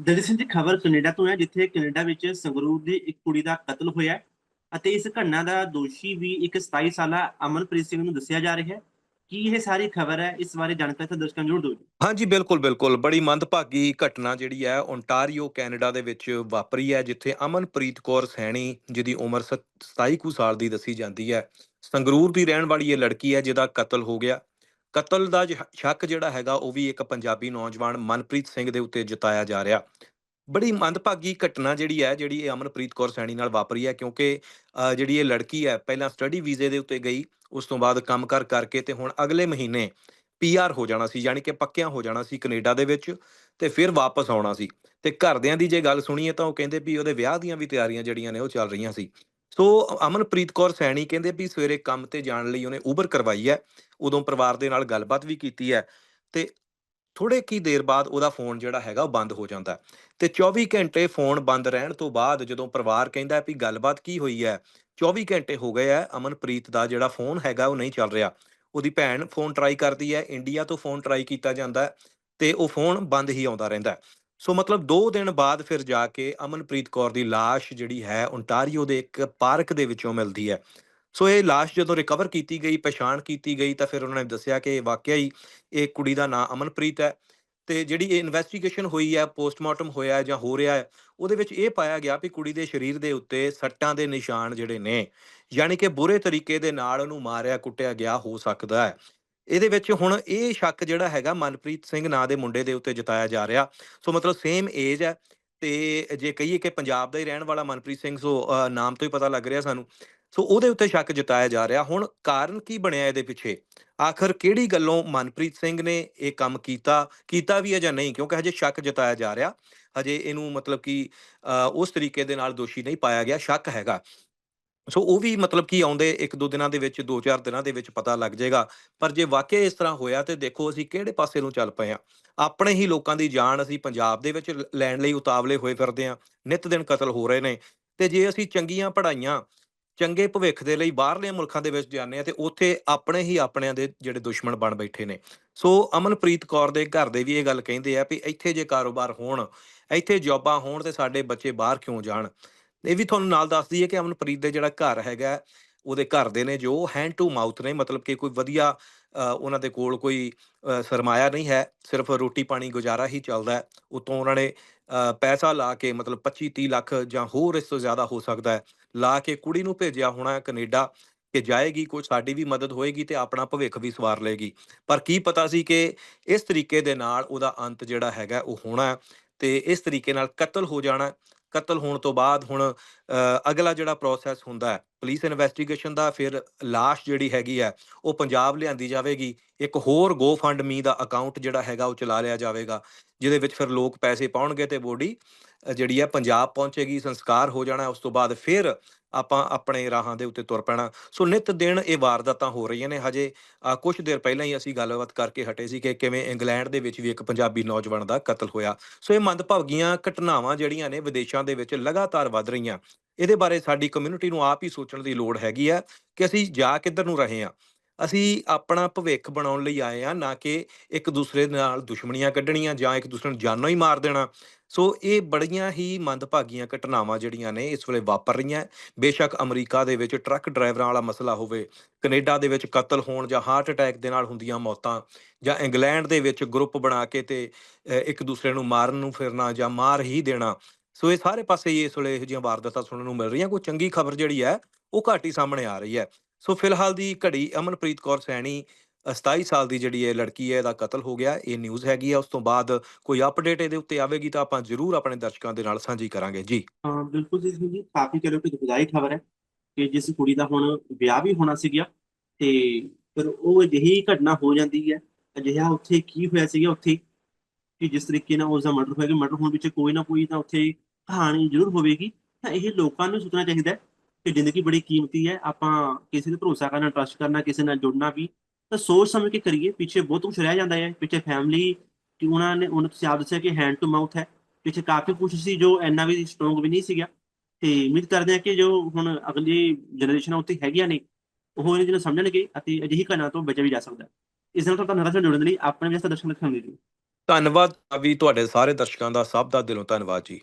ਦਰਅਸਲ ਸਿੰਘ ਜੀ, ਖਬਰ ਕੈਨੇਡਾ ਤੋਂ ਹੈ, ਜਿੱਥੇ ਕੈਨੇਡਾ ਵਿੱਚ ਸੰਗਰੂਰ ਦੀ ਇੱਕ ਕੁੜੀ ਦਾ ਕਤਲ ਹੋਇਆ ਅਤੇ ਇਸ ਘਟਨਾ ਦਾ ਦੋਸ਼ੀ ਵੀ ਇੱਕ 27 ਸਾਲਾ ਅਮਨਪ੍ਰੀਤ ਸਿੰਘ ਨੂੰ ਦੱਸਿਆ ਜਾ ਰਿਹਾ ਹੈ। ਕੀ ਇਹ ਸਾਰੀ ਖਬਰ ਹੈ? ਇਸ ਬਾਰੇ ਜਾਣਕਾਰੀ ਤਾਂ ਦਰਸ਼ਕਾਂ ਨੂੰ ਜ਼ਰੂਰ ਦਿਓ ਹਾਂਜੀ, ਬਿਲਕੁਲ ਬਿਲਕੁਲ। ਬੜੀ ਮੰਦਭਾਗੀ ਘਟਨਾ ਜਿਹੜੀ ਹੈ ਓਨਟਾਰੀਓ ਕੈਨੇਡਾ ਦੇ ਵਿੱਚ ਵਾਪਰੀ ਹੈ, ਜਿੱਥੇ ਅਮਨਪ੍ਰੀਤ ਕੌਰ ਸੈਣੀ, ਜਿਹਦੀ ਉਮਰ ਸਤ- 27 ਕੁ ਸਾਲ ਦੀ ਦੱਸੀ ਜਾਂਦੀ ਹੈ, ਸੰਗਰੂਰ ਦੀ ਰਹਿਣ ਵਾਲੀ ਇਹ ਲੜਕੀ ਹੈ, ਜਿਹਦਾ ਕਤਲ ਹੋ ਗਿਆ। ਕਤਲ ਦਾ ਜ- ਸ਼ੱਕ ਜਿਹੜਾ ਹੈਗਾ ਉਹ ਵੀ ਇੱਕ ਪੰਜਾਬੀ ਨੌਜਵਾਨ ਮਨਪ੍ਰੀਤ ਸਿੰਘ ਦੇ ਉੱਤੇ ਜਤਾਇਆ ਜਾ ਰਿਹਾ। ਬੜੀ ਮੰਦਭਾਗੀ ਘਟਨਾ ਜਿਹੜੀ ਹੈ, ਜਿਹੜੀ ਇਹ ਅਮਨਪ੍ਰੀਤ ਕੌਰ ਸੈਣੀ ਨਾਲ ਵਾਪਰੀ ਹੈ, ਕਿਉਂਕਿ ਜਿਹੜੀ ਇਹ ਲੜਕੀ ਹੈ, ਪਹਿਲਾਂ ਸਟੱਡੀ ਵੀਜ਼ੇ ਦੇ ਉੱਤੇ ਗਈ, ਉਸ ਤੋਂ ਬਾਅਦ ਕੰਮ ਕਰ ਕਰਕੇ ਤੇ ਹੁਣ ਅਗਲੇ ਮਹੀਨੇ ਪੀਆਰ ਹੋ ਜਾਣਾ ਸੀ, ਯਾਨੀ ਕਿ ਪੱਕਿਆਂ ਹੋ ਜਾਣਾ ਸੀ ਕੈਨੇਡਾ ਦੇ ਵਿੱਚ ਤੇ ਫਿਰ ਵਾਪਸ ਆਉਣਾ ਸੀ। ਤੇ ਘਰਦਿਆਂ ਦੀ ਜੇ ਗੱਲ ਸੁਣੀਏ ਤਾਂ ਉਹ ਕਹਿੰਦੇ ਵੀ ਉਹਦੇ ਵਿਆਹ ਦੀਆਂ ਵੀ ਤਿਆਰੀਆਂ ਜਿਹੜੀਆਂ ਨੇ ਉਹ ਚੱਲ ਰਹੀਆਂ ਸੀ। ਸੋ ਅਮਨਪ੍ਰੀਤ ਕੌਰ ਸੈਣੀ ਕਹਿੰਦੇ ਵੀ ਸਵੇਰੇ ਕੰਮ ਤੇ ਜਾਣ ਲਈ ਉਹਨੇ ਉਬਰ ਕਰਵਾਈ ਹੈ, ਉਦੋਂ ਪਰਿਵਾਰ ਦੇ ਨਾਲ ਗੱਲਬਾਤ ਵੀ ਕੀਤੀ ਹੈ ਤੇ ਥੋੜੇ ਕੀ ਦੇਰ ਬਾਅਦ ਉਹਦਾ ਫੋਨ ਜਿਹੜਾ ਹੈਗਾ ਉਹ ਬੰਦ ਹੋ ਜਾਂਦਾ ਹੈ ਤੇ 24 ਘੰਟੇ ਫੋਨ ਬੰਦ ਰਹਿਣ ਤੋਂ ਬਾਅਦ ਜਦੋਂ ਪਰਿਵਾਰ ਕਹਿੰਦਾ ਵੀ ਗੱਲਬਾਤ ਕੀ ਹੋਈ ਹੈ 24 ਘੰਟੇ ਹੋ ਗਏ ਆ ਅਮਨਪ੍ਰੀਤ ਦਾ ਜਿਹੜਾ ਫੋਨ ਹੈਗਾ ਉਹ ਨਹੀਂ ਚੱਲ ਰਿਹਾ। ਉਹਦੀ ਭੈਣ ਫੋਨ ਟਰਾਈ ਕਰਦੀ ਹੈ ਇੰਡੀਆ ਤੋਂ ਫੋਨ ਟਰਾਈ ਕੀਤਾ ਜਾਂਦਾ ਹੈ ਤੇ ਉਹ ਫੋਨ ਬੰਦ ਹੀ ਆਉਂਦਾ ਰਹਿੰਦਾ ਸੋ ਮਤਲਬ 2 ਦਿਨ ਬਾਅਦ ਫਿਰ ਜਾ ਕੇ ਅਮਨਪ੍ਰੀਤ ਕੌਰ ਦੀ ਲਾਸ਼ ਜਿਹੜੀ ਹੈ ਓਨਟਾਰੀਓ ਦੇ ਇੱਕ ਪਾਰਕ ਦੇ ਵਿੱਚੋਂ ਮਿਲਦੀ ਹੈ। ਸੋ ਇਹ ਲਾਸ਼ ਜਦੋਂ ਰਿਕਵਰ ਕੀਤੀ ਗਈ, ਪਛਾਣ ਕੀਤੀ ਗਈ ਤਾਂ ਫਿਰ ਉਹਨਾਂ ਨੇ ਦੱਸਿਆ ਕਿ ਵਾਕਿਆ ਹੀ ਇਹ ਕੁੜੀ ਦਾ ਨਾਂ ਅਮਨਪ੍ਰੀਤ ਹੈ ਤੇ ਜਿਹੜੀ ਇਹ ਇਨਵੈਸਟੀਗੇਸ਼ਨ ਹੋਈ ਹੈ ਪੋਸਟਮਾਰਟਮ ਹੋਇਆ ਜਾਂ ਹੋ ਰਿਹਾ ਹੈ, ਉਹਦੇ ਵਿੱਚ ਇਹ ਪਾਇਆ ਗਿਆ ਵੀ ਕੁੜੀ ਦੇ ਸਰੀਰ ਦੇ ਉੱਤੇ ਸੱਟਾਂ ਦੇ ਨਿਸ਼ਾਨ ਜਿਹੜੇ ਨੇ, ਯਾਨੀ ਕਿ ਬੁਰੇ ਤਰੀਕੇ ਦੇ ਨਾਲ ਉਹਨੂੰ ਮਾਰਿਆ ਕੁੱਟਿਆ ਗਿਆ ਹੋ ਸਕਦਾ ਹੈ। ਇਹਦੇ ਵਿੱਚ ਹੁਣ ਇਹ ਸ਼ੱਕ ਜਿਹੜਾ ਹੈਗਾ ਮਨਪ੍ਰੀਤ ਸਿੰਘ ਨਾਂ ਦੇ ਮੁੰਡੇ ਦੇ ਉੱਤੇ ਜਤਾਇਆ ਜਾ ਰਿਹਾ। ਸੋ ਮਤਲਬ ਸੇਮ ਏਜ ਹੈ ਤੇ ਜੇ ਕਹੀਏ ਕਿ ਪੰਜਾਬ ਦਾ ਹੀ ਰਹਿਣ ਵਾਲਾ ਮਨਪ੍ਰੀਤ ਸਿੰਘ, ਸੋ ਨਾਮ ਤੋਂ ਹੀ ਪਤਾ ਲੱਗ ਰਿਹਾ ਸਾਨੂੰ। ਸੋ ਉਹਦੇ ਉੱਤੇ ਸ਼ੱਕ ਜਤਾਇਆ ਜਾ ਰਿਹਾ। ਹੁਣ ਕਾਰਨ ਕੀ ਬਣਿਆ ਇਹਦੇ ਪਿੱਛੇ? ਆਖਰ ਕਿਹੜੀ ਗੱਲੋਂ ਮਨਪ੍ਰੀਤ ਸਿੰਘ ਨੇ ਇਹ ਕੰਮ ਕੀਤਾ ਕੀਤਾ ਵੀ ਹੈ ਜਾਂ ਨਹੀਂ? ਕਿਉਂਕਿ ਹਜੇ ਸ਼ੱਕ ਜਤਾਇਆ ਜਾ ਰਿਹਾ। ਹਜੇ ਇਹਨੂੰ ਮਤਲਬ ਕਿ ਉਸ ਤਰੀਕੇ ਦੇ ਨਾਲ ਦੋਸ਼ੀ ਨਹੀਂ ਪਾਇਆ ਗਿਆ। ਸ਼ੱਕ ਹੈਗਾ। ਸੋ ਉਹ ਵੀ ਮਤਲਬ ਕਿ ਆਉਂਦੇ ਇੱਕ ਦੋ ਦਿਨਾਂ ਦੇ ਵਿੱਚ, ਦੋ ਚਾਰ ਦਿਨਾਂ ਦੇ ਵਿੱਚ ਪਤਾ ਲੱਗ ਜਾਏਗਾ। ਪਰ ਜੇ ਵਾਕਿਆ ਇਸ ਤਰ੍ਹਾਂ ਹੋਇਆ ਤੇ ਦੇਖੋ ਅਸੀਂ ਕਿਹੜੇ ਪਾਸੇ ਨੂੰ ਚੱਲ ਪਏ ਆ ਆਪਣੇ ਹੀ ਲੋਕਾਂ ਦੀ ਜਾਨ ਅਸੀਂ ਪੰਜਾਬ ਦੇ ਵਿੱਚ ਲੈਣ ਲਈ ਉਤਾਵਲੇ ਹੋਏ ਫਿਰਦੇ ਆ ਨਿਤ ਦਿਨ ਕਤਲ ਹੋ ਰਹੇ ਨੇ। ਤੇ ਜੇ ਅਸੀਂ ਚੰਗੀਆਂ ਪੜ੍ਹਾਈਆਂ, ਚੰਗੇ ਭਵਿੱਖ ਦੇ ਲਈ ਬਾਹਰਲੇ ਮੁਲਕਾਂ ਦੇ ਵਿੱਚ ਜਾਂਦੇ ਆ ਤੇ ਉੱਥੇ ਆਪਣੇ ਹੀ ਆਪਣਿਆਂ ਦੇ ਜਿਹੜੇ ਦੁਸ਼ਮਣ ਬਣ ਬੈਠੇ ਨੇ। ਸੋ ਅਮਨਪ੍ਰੀਤ ਕੌਰ ਦੇ ਘਰ ਦੇ ਵੀ ਇਹ ਗੱਲ ਕਹਿੰਦੇ ਆ ਵੀ ਇੱਥੇ ਜੇ ਕਾਰੋਬਾਰ ਹੋਣ, ਇੱਥੇ ਜੌਬਾਂ ਹੋਣ ਤੇ ਸਾਡੇ ਬੱਚੇ ਬਾਹਰ ਕਿਉਂ ਜਾਣ? ਇਹ ਵੀ ਤੁਹਾਨੂੰ ਨਾਲ ਦੱਸ ਦਈਏ ਕਿ ਅਮਨਪ੍ਰੀਤ ਦੇ ਜਿਹੜਾ ਘਰ ਹੈਗਾ, ਉਹਦੇ ਘਰ ਦੇ ਨੇ ਜੋ ਹੈਂਡ ਟੂ ਮਾਊਥ ਨੇ, ਮਤਲਬ ਕਿ ਕੋਈ ਵਧੀਆ ਉਹਨਾਂ ਦੇ ਕੋਲ ਕੋਈ ਸਰਮਾਇਆ ਨਹੀਂ ਹੈ, ਸਿਰਫ ਰੋਟੀ ਪਾਣੀ ਗੁਜ਼ਾਰਾ ਹੀ ਚੱਲਦਾ ਹੈ। ਉਤੋਂ ਉਹਨਾਂ ਨੇ ਪੈਸਾ ਲਾ ਕੇ ਮਤਲਬ 25 30 ਲੱਖ ਜਾਂ ਹੋਰ ਇਸ ਤੋਂ ਜ਼ਿਆਦਾ ਹੋ ਸਕਦਾ ਹੈ, ਲਾ ਕੇ ਕੁੜੀ ਨੂੰ ਭੇਜਿਆ ਹੋਣਾ ਹੈ ਕੈਨੇਡਾ ਕਿ ਜਾਏਗੀ, ਕੋਈ ਸਾਡੀ ਵੀ ਮਦਦ ਹੋਏਗੀ ਤੇ ਆਪਣਾ ਭਵਿੱਖ ਵੀ ਸਵਾਰ ਲਏਗੀ। ਪਰ ਕੀ ਪਤਾ ਸੀ ਕਿ ਇਸ ਤਰੀਕੇ ਦੇ ਨਾਲ ਉਹਦਾ ਅੰਤ ਜਿਹੜਾ ਹੈਗਾ ਉਹ ਹੋਣਾ ਹੈ ਤੇ ਇਸ ਤਰੀਕੇ ਨਾਲ ਕਤਲ ਹੋ ਜਾਣਾ ਕਤਲ ਹੋਣ ਤੋਂ ਬਾਅਦ ਹੁਣ ਅ, ਅਗਲਾ ਜਿਹੜਾ ਪ੍ਰੋਸੈਸ ਹੁੰਦਾ ਹੈ ਪੁਲਿਸ ਇਨਵੈਸਟੀਗੇਸ਼ਨ ਦਾ ਫਿਰ ਲਾਸ਼ ਜਿਹੜੀ ਹੈਗੀ ਹੈ ਉਹ ਪੰਜਾਬ ਲਿਆਂਦੀ ਜਾਵੇਗੀ। ਇੱਕ ਹੋਰ ਗੋ ਫੰਡ ਮੀ ਦਾ ਅਕਾਊਂਟ ਜਿਹੜਾ ਹੈਗਾ ਉਹ ਚਲਾ ਲਿਆ ਜਾਵੇਗਾ ਜਿਹਦੇ ਵਿੱਚ ਫਿਰ ਲੋਕ ਪੈਸੇ ਪਾਉਣਗੇ ਤੇ ਬੋਡੀ ਜਿਹੜੀ ਹੈ ਪੰਜਾਬ ਪਹੁੰਚੇਗੀ, ਸੰਸਕਾਰ ਹੋ ਜਾਣਾ, ਉਸ ਤੋਂ ਬਾਅਦ ਫਿਰ ਆਪਾਂ ਆਪਣੇ ਰਾਹਾਂ ਦੇ ਉੱਤੇ ਤੁਰ ਪੈਣਾ। ਸੋ ਨਿਤ ਦਿਨ ਇਹ ਵਾਰਦਾਤਾਂ ਹੋ ਰਹੀਆਂ ਨੇ ਹਜੇ। ਕੁਝ ਦੇਰ ਪਹਿਲਾਂ ਹੀ ਅਸੀਂ ਗੱਲਬਾਤ ਕਰਕੇ ਹਟੇ ਸੀ ਕਿ ਕਿਵੇਂ ਇੰਗਲੈਂਡ ਦੇ ਵਿੱਚ ਵੀ ਇੱਕ ਪੰਜਾਬੀ ਨੌਜਵਾਨ ਦਾ ਕਤਲ ਹੋਇਆ। ਸੋ ਇਹ ਮੰਦਭਾਗੀਆਂ ਘਟਨਾਵਾਂ ਜਿਹੜੀਆਂ ਨੇ ਵਿਦੇਸ਼ਾਂ ਦੇ ਵਿੱਚ ਲਗਾਤਾਰ ਵੱਧ ਰਹੀਆਂ। ਇਹਦੇ ਬਾਰੇ ਸਾਡੀ ਕਮਿਊਨਿਟੀ ਨੂੰ ਆਪ ਹੀ ਸੋਚਣ ਦੀ ਲੋੜ ਹੈਗੀ ਆ ਕਿ ਅਸੀਂ ਜਾ ਕਿੱਧਰ ਨੂੰ ਰਹੇ ਹਾਂ। ਅਸੀਂ ਆਪਣਾ ਭਵਿੱਖ ਬਣਾਉਣ ਲਈ ਆਏ ਆ ਨਾ ਕਿ ਇੱਕ ਦੂਸਰੇ ਨਾਲ ਦੁਸ਼ਮਣੀਆਂ ਕੱਢਣੀਆਂ ਜਾਂ ਇੱਕ ਦੂਸਰੇ ਨੂੰ ਜਾਨੋਂ ਹੀ ਮਾਰ ਦੇਣਾ। ਸੋ ਇਹ ਬੜੀਆਂ ਹੀ ਮੰਦਭਾਗੀਆਂ ਘਟਨਾਵਾਂ ਜਿਹੜੀਆਂ ਨੇ ਇਸ ਵੇਲੇ ਵਾਪਰ ਰਹੀਆਂ। ਬੇਸ਼ੱਕ ਅਮਰੀਕਾ ਦੇ ਵਿੱਚ ਟਰੱਕ ਡਰਾਈਵਰਾਂ ਵਾਲਾ ਮਸਲਾ ਹੋਵੇ, ਕੈਨੇਡਾ ਦੇ ਵਿੱਚ ਕਤਲ ਹੋਣ ਜਾਂ ਹਾਰਟ ਅਟੈਕ ਦੇ ਨਾਲ ਹੁੰਦੀਆਂ ਮੌਤਾਂ, ਜਾਂ ਇੰਗਲੈਂਡ ਦੇ ਵਿੱਚ ਗਰੁੱਪ ਬਣਾ ਕੇ ਤੇ ਇੱਕ ਦੂਸਰੇ ਨੂੰ ਮਾਰਨ ਨੂੰ ਫਿਰਨਾ ਜਾਂ ਮਾਰ ਹੀ ਦੇਣਾ। ਸੋ ਇਹ ਸਾਰੇ ਪਾਸੇ ਹੀ ਇਸ ਵੇਲੇ ਇਹੋ ਜਿਹੀਆਂ ਵਾਰਦਾਤਾਂ ਸੁਣਨ ਨੂੰ ਮਿਲ ਰਹੀਆਂ। ਕੋਈ ਚੰਗੀ ਖਬਰ ਜਿਹੜੀ ਹੈ, ਉਹ ਘੱਟ ਹੀ ਸਾਹਮਣੇ ਆ ਰਹੀ ਹੈ। ਸੋ ਫਿਲਹਾਲ ਦੀ ਘੜੀ ਅਮਨਪ੍ਰੀਤ ਕੌਰ ਸੈਣੀ ਅ, 27 ਸਾਲ ਦੀ ਜਿਹੜੀ ਇਹ ਲੜਕੀ ਹੈ ਇਹਦਾ ਕਤਲ ਹੋ ਗਿਆ। ਇਹ ਨਿਊਜ਼ ਹੈਗੀ ਆ ਉਸ ਤੋਂ ਬਾਅਦ ਕੋਈ ਅਪਡੇਟ ਇਹਦੇ ਉੱਤੇ ਆਵੇਗੀ ਤਾਂ ਆਪਾਂ ਜ਼ਰੂਰ ਆਪਣੇ ਦਰਸ਼ਕਾਂ ਦੇ ਨਾਲ ਸਾਂਝੀ ਕਰਾਂਗੇ। ਜੀ। ਬਿਲਕੁਲ ਜੀ ਜੀ। ਕਾਫੀ ਚਲੋ ਕਿ ਦੁਖਦਾਈ ਖਬਰ ਹੈ ਕਿ ਜਿਸ ਕੁੜੀ ਦਾ ਹੁਣ ਵਿਆਹ ਵੀ ਹੋਣਾ ਸੀਗਾ ਤੇ ਫਿਰ ਉਹ ਅਜਿਹੀ ਘਟਨਾ ਹੋ ਜਾਂਦੀ ਹੈ ਅਜਿਹਾ ਉੱਥੇ ਕੀ ਹੋਇਆ ਸੀਗਾ ਉੱਥੇ ਕਿ ਜਿਸ ਤਰੀਕੇ ਨਾਲ ਉਸ ਦਾ ਮਰਡਰ ਹੋਇਆ ਕਿ ਮਰਡਰ ਹੋਣ ਵਿੱਚ ਕੋਈ ਨਾ ਕੋਈ ਤਾਂ ਉੱਥੇ ਕਹਾਣੀ ਜ਼ਰੂਰ ਹੋਵੇਗੀ। ਤਾਂ ਇਹ ਲੋਕਾਂ ਨੂੰ ਸੋਚਣਾ ਚਾਹੀਦਾ ਕਿ ਜ਼ਿੰਦਗੀ ਬੜੀ ਕੀਮਤੀ ਹੈ, ਆਪਾਂ ਕਿਸੇ ਤੇ ਭਰੋਸਾ ਕਰਨਾ ਟਰਸਟ ਕਰਨਾ, ਕਿਸੇ ਨਾਲ ਜੁੜਨਾ ਵੀ, ਤਾਂ ਸੋਚ ਸਮਝ ਕੇ ਕਰੀਏ, ਪਿੱਛੇ ਬਹੁਤ ਕੁਝ ਰਹਿ ਜਾਂਦਾ ਹੈ, ਪਿੱਛੇ ਫੈਮਿਲੀ ਕਿ ਉਹਨਾਂ ਨੇ, ਉਹਨਾਂ ਤੁਸੀਂ ਆਪ ਦੱਸਿਆ ਕਿ ਹੈਂਡ ਟੂ ਮਾਊਥ ਹੈ, ਪਿੱਛੇ ਕਾਫੀ ਕੁਝ ਸੀ ਜੋ ਇੰਨਾ ਵੀ ਸਟਰੋਂਗ ਵੀ ਨਹੀਂ ਸੀਗਾ, ਤੇ ਉਮੀਦ ਕਰਦੇ ਹਾਂ ਕਿ ਜੋ ਹੁਣ ਅਗਲੀ ਜਨਰੇਸ਼ਨ ਉੱਤੇ ਹੈਗੀਆਂ ਨੇ, ਉਹ ਇਹਨਾਂ ਨੂੰ ਸਮਝਣਗੇ ਅਤੇ ਅਜਿਹੀ ਘਟਨਾ ਤੋਂ ਬਚਿਆ ਵੀ ਜਾ ਸਕਦਾ ਇਸ ਨਾਲ ਤੁਹਾਡਾ ਨਰਸਲ ਜੁੜਨ ਦੇ ਲਈ ਆਪਣੇ ਵੀ ਦਰਸ਼ਕ ਰੱਖਣ ਦੇ ਲਈ ਧੰਨਵਾਦ ਵੀ ਤੁਹਾਡੇ ਸਾਰੇ ਦਰਸ਼ਕਾਂ ਦਾ, ਸਭ ਦਾ ਦਿਲੋਂ ਧੰਨਵਾਦ ਜੀ।